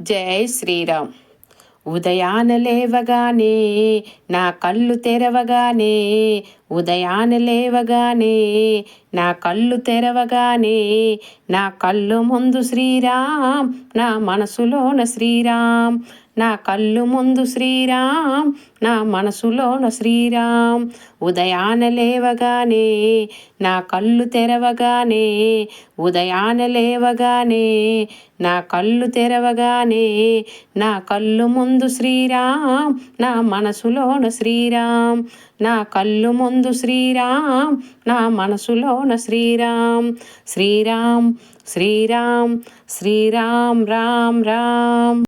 జై శ్రీరామ్. ఉదయాన లేవగానే నా కళ్ళు తెరవగానే ఉదయాన లేవగానే నా కళ్ళు తెరవగానే నా కళ్ళు ముందు శ్రీరామ్ నా మనసులోన శ్రీరామ్ నా కళ్ళు ముందు శ్రీరామ్ నా మనసులోన శ్రీరామ్. ఉదయాన లేవగానే నా కళ్ళు తెరవగానే ఉదయాన లేవగానే నా కళ్ళు తెరవగానే నా కళ్ళు ముందు శ్రీరామ్ నా మనసులోన శ్రీరామ్. నా కళ్ళు ముందు శ్రీరామ్ నా మనసులోన శ్రీరామ్. శ్రీరామ్ శ్రీరామ్ శ్రీరామ్ రామ్ రామ్.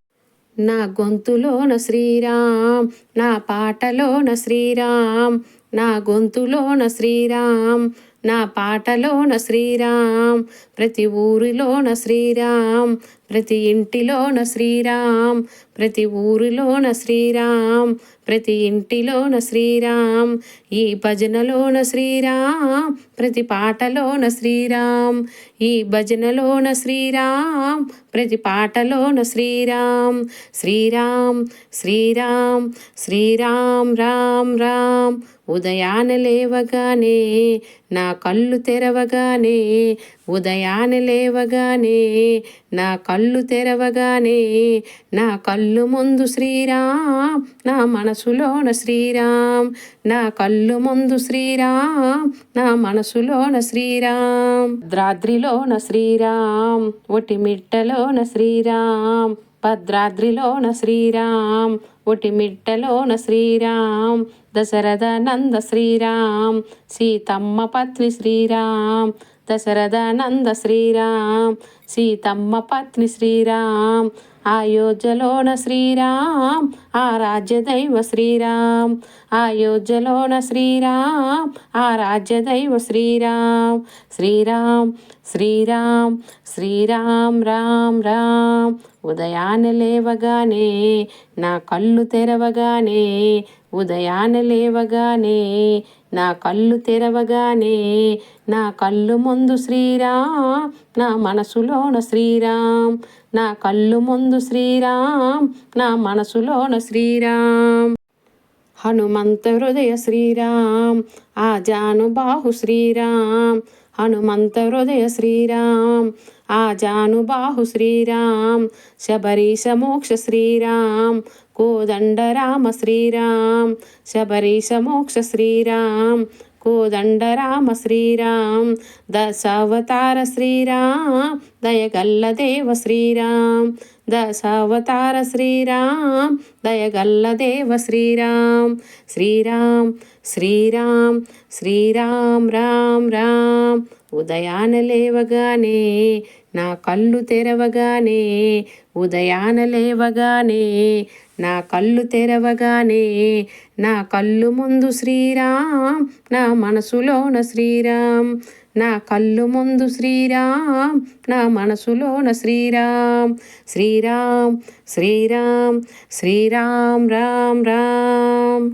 నా గొంతులోన శ్రీరామ్ నా పాటలోన శ్రీరామ్ నా గొంతులోన శ్రీరామ్ నా పాటలోన శ్రీరామ్ ప్రతి ఊరిలోన శ్రీరామ్ ప్రతి ఇంటిలోన శ్రీరామ్ ప్రతి ఊరిలోన శ్రీరామ్ ప్రతి ఇంటిలోన శ్రీరామ్ ఈ భజనలోన శ్రీరామ్ ప్రతి పాటలోన శ్రీరామ్ ఈ భజనలోన శ్రీరామ్ ప్రతి పాటలోన శ్రీరామ్ శ్రీరామ్ శ్రీరామ్ శ్రీరామ్ రామ్ రామ్ ఉదయాన లేవగానే నా కళ్ళు తెరవగానే ఉదయాన లేవగానే నా కళ్ళు తెరవగానే నా కళ్ళు ముందు శ్రీరామ్ నా మనసులోన శ్రీరామ్ నా కళ్ళు ముందు శ్రీరామ్ నా మనసులోన శ్రీరామ్. ద్రాద్రిలోన శ్రీరామ్ ఒటి మిట్టలోన శ్రీరామ్ భద్రాద్రిలోన శ్రీరామ్ ఒటి మిట్టలోన శ్రీరామ్ దశరథ నంద శ్రీరామ్ సీతమ్మ పత్ని శ్రీరామ్ దశరథనంద శ్రీరామ్ సీతమ్మ పత్ని శ్రీరామ్ అయోధ్యలోన శ్రీరామ్ ఆ రాజ్యదైవ శ్రీరామ్ అయోధ్యలోన శ్రీరామ్ ఆ రాజ్యదైవ శ్రీరామ్. శ్రీరామ్ శ్రీరామ్ శ్రీరామ్ రామ్ రామ్. ఉదయాన లేవగానే నా కళ్ళు తెరవగానే ఉదయాన లేవగానే నా కళ్ళు తెరవగానే నా కళ్ళు ముందు శ్రీరామ్ నా మనసులోన శ్రీరామ్ నా కళ్ళు ముందు శ్రీరామ్ నా మనసులోన శ్రీరామ్. హనుమంత హృదయ శ్రీరామ్ ఆ జానుబాహు శ్రీరామ్ హనుమంత హృదయ శ్రీరామ్ ఆజానుబాహు శ్రీరామ్ శబరీశ మోక్ష శ్రీరామ్ కోదండరామ శ్రీరామ్ శబరీశ మోక్ష శ్రీరామ్ కోదండరామ శ్రీరామ్ దశావతార శ్రీరామ్ దయగల్ల దేవ శ్రీరామ్ దశావతార శ్రీరామ్ దయగల్ల దేవ శ్రీరామ్. శ్రీరామ్ శ్రీరామ్ శ్రీరామ్ రామ్ రామ్. ఉదయాన లేవగానే నా కళ్ళు తెరవగానే ఉదయాన లేవగానే నా కళ్ళు తెరవగానే నా కళ్ళు ముందు శ్రీరామ్ నా మనసులోన శ్రీరామ్. నా కళ్ళు ముందు శ్రీరామ్ నా మనసులోన శ్రీరామ్. శ్రీరామ్ శ్రీరామ్ శ్రీరామ్ రామ్ రామ్.